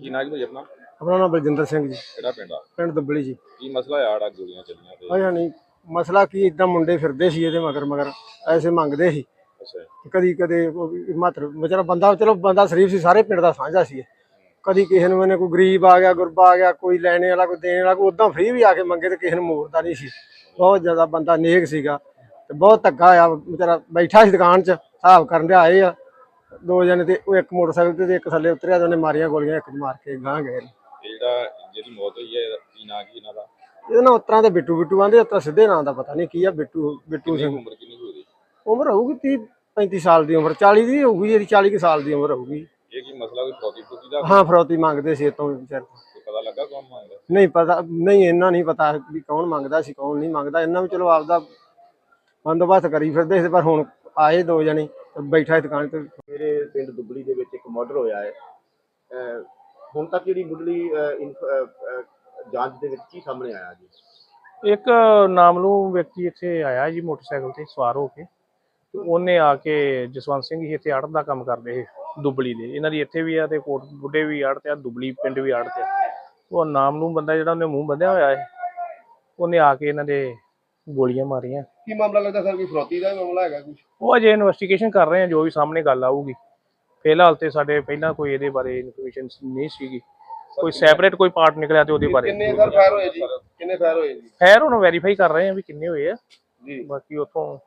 ਕੀ ਜੀ ਆਪਣਾ? ਆਪਣਾ ਨਾਮ ਬਲਜਿੰਦਰ ਸਿੰਘ ਜੀ। ਕਿਹੜਾ ਪਿੰਡ ਆ? ਪਿੰਡ ਦੁੱਬਲੀ ਜੀ। ਕੀ ਮਸਲਾ ਆ ਆੜਾ ਗੋਲੀਆਂ ਚੱਲੀਆਂ ਤੇ? ਅਜਾ ਨਹੀਂ ਮਸਲਾ ਕੀ ਇਦਾਂ ਮੁੰਡੇ ਫਿਰਦੇ ਸੀ ਇਹਦੇ ਮਗਰ ਮਗਰ ਐਸੇ ਮੰਗਦੇ ਸੀ। ਅੱਛਾ। ਕਦੀ ਕਦੇ ਮਾਤਰ ਵਿਚਾਰਾ ਬੰਦਾ ਚਲੋ ਬੰਦਾ ਸ਼ਰੀਫ ਸੀ ਸਾਰੇ ਪਿੰਡ ਦਾ ਸਾਂਝਾ ਸੀ। ਕਦੀ ਕਿਸੇ ਨੂੰ ਇਹਨੇ ਕੋਈ ਗਰੀਬ ਆ ਗਿਆ ਗੁਰਬਾ ਆ ਗਿਆ ਕੋਈ ਲੈਣੇ ਵਾਲਾ ਕੋਈ ਦੇਣ ਵਾਲਾ ਕੋਈ ਉਦਾਂ ਫ੍ਰੀ ਵੀ ਆ ਕੇ ਮੰਗੇ ਤੇ ਕਿਸੇ ਨੂੰ ਮੋੜਦਾ ਨਹੀਂ ਸੀ। ਬਹੁਤ ਜ਼ਿਆਦਾ ਬੰਦਾ ਨੇਕ ਸੀਗਾ ਤੇ ਬਹੁਤ ਧੱਕਾ ਆ ਵਿਚਾਰਾ ਬੈਠਾ ਸੀ ਦੁਕਾਨ 'ਚ ਹਿਸਾਬ ਕਰਨ ਦੇ ਆਏ ਆ। ਦੋ ਜਣੇ ਤੇ ਉਹ ਇੱਕ ਮੋਟਰਸਾਈਕਲ ਤੇ ਤੇ ਇੱਕ ਥੱਲੇ ਉਤਰਿਆ ਤੇ ਉਹਨੇ ਮਾਰੀਆਂ ਗੋਲੀਆਂ ਇੱਕ ਨੂੰ ਮਾਰ ਕੇ ਗਾਂ ਗਏ। ਨੇ। ਜਿਹੜਾ ਜਿਹਦੀ ਮੌਤ ਹੋਈ ਹੈ ਇਹਦਾ ਕੀ ਨਾਂ ਕੀ ਇਹਨਾਂ ਦਾ? ਇਹਦੇ ਨਾਲ ਉਤਰਾਂ ਤੇ ਬਿੱਟੂ ਬਿੱਟੂ ਆਂਦੇ ਉਤਰਾ ਸਿੱਧੇ ਨਾਂ ਦਾ ਪਤਾ ਨਹੀਂ ਕੀ ਆ ਬਿੱਟੂ ਬਿੱਟੂ ਕਿੰਨੀ ਸਿੰਘ। ਉਮਰ ਕਿੰਨੀ ਕੁ ਹੋਈ ਉਮਰ ਹੋਊਗੀ 30 35 ਸਾਲ ਦੀ ਉਮਰ 40 ਦੀ ਹੋਊਗੀ ਇਹਦੀ 40 ਕੁ ਸਾਲ ਦੀ ਉਮਰ ਹੋਊਗੀ। ਇਹ ਕੀ ਮਸਲਾ ਕੋਈ ਫੌਜੀ ਫੁਜੀ ਦਾ? ਹਾਂ ਫਰੋਤੀ ਮੰਗਦੇ ਸੀ ਇਹ ਤੋਂ। ਵਿਚਾਰ ਕੋਈ ਪਤਾ ਲੱਗਾ ਕੌਣ ਮੰਗਦਾ? ਨਹੀਂ ਪਤਾ ਨਹੀਂ ਇਹਨਾਂ ਨਹੀਂ ਪਤਾ ਵੀ ਕੌਣ ਮੰਗਦਾ ਸੀ ਕੌਣ ਨਹੀਂ ਮੰਗਦਾ। ਇਹਨਾਂ ਵੀ ਚਲੋ ਆਪਦਾ ਬੰਦੋਬਸਤ ਕਰੀ ਫਿਰਦੇ ਸੀ ਪਰ ਹੁਣ ਆਏ ਦੋ ਜਣੇ। ਬੈਠਾ ਸੀ ਦੁਕਾਨ ਤੇ। ਮੇਰੇ ਪਿੰਡ ਦੁੱਬਲੀ ਦੇ ਵਿੱਚ ਇੱਕ ਮਰਡਰ ਹੋਇਆ ਹੈ। ਅਹ ਹੁਣ ਤੱਕ ਜਿਹੜੀ ਮੁੱਢਲੀ ਅਹ, ਇਨਫ- ਅਹ, ਅਹ, ਜਾਂਚ ਦੇ ਵਿੱਚ ਕੀ ਸਾਹਮਣੇ ਆਇਆ ਜੀ? ਇੱਕ ਨਾਮਲੂ ਵਿਅਕਤੀ ਇੱਥੇ ਆਇਆ ਜੀ ਮੋਟਰਸਾਈਕਲ ਤੇ ਸਵਾਰ ਹੋ ਕੇ। ਤੇ ਉਹਨੇ ਆ ਕੇ ਜਸਵੰਤ ਸਿੰਘ ਜੀ ਇੱਥੇ ਆੜਤ ਦਾ ਕੰਮ ਕਰਦੇ ਸੀ ਦੁਬਲੀ ਦੇ। ਇਹਨਾਂ ਦੀ ਇੱਥੇ ਵੀ ਆ ਤੇ ਕੋਟ ਬੁੱਢੇ ਵੀ ਆੜਤ ਆ ਦੁਬਲੀ ਪਿੰਡ ਵੀ ਆੜਤ ਆ। ਉਹ ਨਾਮਲੂ ਬੰਦਾ ਜਿਹੜਾ ਉਹਨੇ ਮੂੰਹ ਬੰਨਿਆ ਹੋਇਆ ਹੈ ਉਹਨੇ ਆ ਕੇ ਇਹਨਾਂ ਦੇ ਗੋਲੀਆਂ ਮਾਰੀਆਂ। ਕੀ ਮਾਮਲਾ ਲੱਗਦਾ ਸਰ? ਕੋਈ ਫਰੋਤੀ ਦਾ ਮਾਮਲਾ ਹੈਗਾ ਕੁਝ ਉਹ ਅਜੇ ਇਨਵੈਸਟੀਗੇਸ਼ਨ ਕਰ ਰਹੇ ਆ ਜੋ ਵੀ ਸਾਹਮਣੇ ਗੱਲ ਆਊਗੀ। ਫਿਲਹਾਲ ਤੇ ਸਾਡੇ ਪਹਿਲਾਂ ਕੋਈ ਇਹਦੇ ਬਾਰੇ ਇਨਫੋਰਮੇਸ਼ਨ ਨਹੀਂ ਸੀਗੀ। ਕੋਈ ਸੈਪਰੇਟ ਕੋਈ ਪਾਰਟ ਨਿਕਲਿਆ ਤੇ ਉਹਦੇ ਬਾਰੇ। ਕਿੰਨੇ ਸਰ ਫਾਇਰ ਹੋਏ ਜੀ? ਕਿੰਨੇ ਫਾਇਰ ਹੋਏ ਜੀ? ਖੈਰ ਹੁਣ ਵੈਰੀਫਾਈ ਕਰ ਰਹੇ ਆ ਵੀ ਕਿੰਨੇ ਹੋਏ ਆ। ਜੀ। ਬਾਕੀ ਉਥੋਂ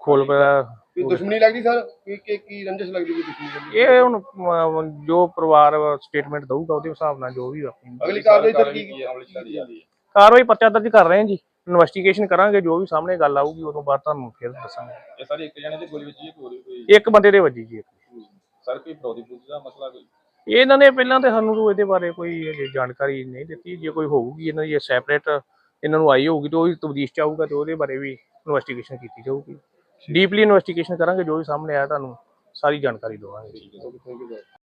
ਖੋਲ ਪਿਆ ਕੋਈ ਦੁਸ਼ਮਣੀ ਲੱਗਦੀ ਸਰ? ਕੀ ਕੀ ਕੀ ਰੰਜਿਸ਼ ਲੱਗਦੀ ਕੋਈ ਦੁਸ਼ਮਣੀ ਲੱਗਦੀ? ਇਹ ਹੁਣ ਜੋ ਪਰਿਵਾਰ ਸਟੇਟਮੈਂਟ ਦਊਗਾ ਉਹਦੇ ਹਿਸਾਬ ਨਾਲ ਜੋ ਵੀ ਆਪਣੀ ਅਗਲੀ ਕਾਰਵਾਈ ਕੀ ਹੈ ਕਾਰਵਾਈ ਪਰਚਾ ਦਰਜ ਕਰ ਰਹੇ ਹਾਂ ਜੀ। ਇਨਵੈਸਟੀਗੇਸ਼ਨ ਕਰਾਂਗੇ ਜੋ ਵੀ ਸਾਹਮਣੇ ਗੱਲ ਆਊਗੀ ਉਦੋਂ ਬਾਅਦ ਤੁਹਾਨੂੰ ਫਿਰ ਦੱਸਾਂਗੇ। ਇਹ ਸਾਰੇ ਇੱਕ ਜਣੇ ਦੀ ਗੋਲੀ ਵਿੱਚ ਹੀ ਹੋਰ ਵੀ ਕੋਈ ਇੱਕ ਬੰਦੇ ਦੇ ਵੱਜੀ ਜੀ। ਸਰ ਕੋਈ ਫੁਜੀ ਦਾ ਮਸਲਾ ਕੋਈ? ਇਹਨਾਂ ਨੇ ਪਹਿਲਾਂ ਤੇ ਸਾਨੂੰ ਇਹਦੇ ਬਾਰੇ ਕੋਈ ਅਜੇ ਜਾਣਕਾਰੀ ਨਹੀਂ ਦਿੱਤੀ। ਜੇ ਕੋਈ ਹੋਊਗੀ ਇਹਨਾਂ ਦੀ ਸੈਪਰੇਟ ਇਹਨਾਂ ਨੂੰ ਆਈ ਹੋਊਗੀ ਤੇ ਉਹ ਵੀ ਤਬਦੀਸ਼ ਚ ਆਊਗਾ ਤੇ ਉਹਦੇ ਬਾਰੇ ਵੀ ਇਨਵੈਸਟੀਗੇਸ਼ਨ ਕੀਤੀ ਜਾਊਗੀ। ਡੀਪਲੀ ਇਨਵੈਸਟੀਗੇਸ਼ਨ ਕਰਾਂਗੇ ਜੋ ਵੀ ਸਾਹਮਣੇ ਆਇਆ ਤੁਹਾਨੂੰ ਸਾਰੀ ਜਾਣਕਾਰੀ ਦਵਾਂਗੇ। Thank you sir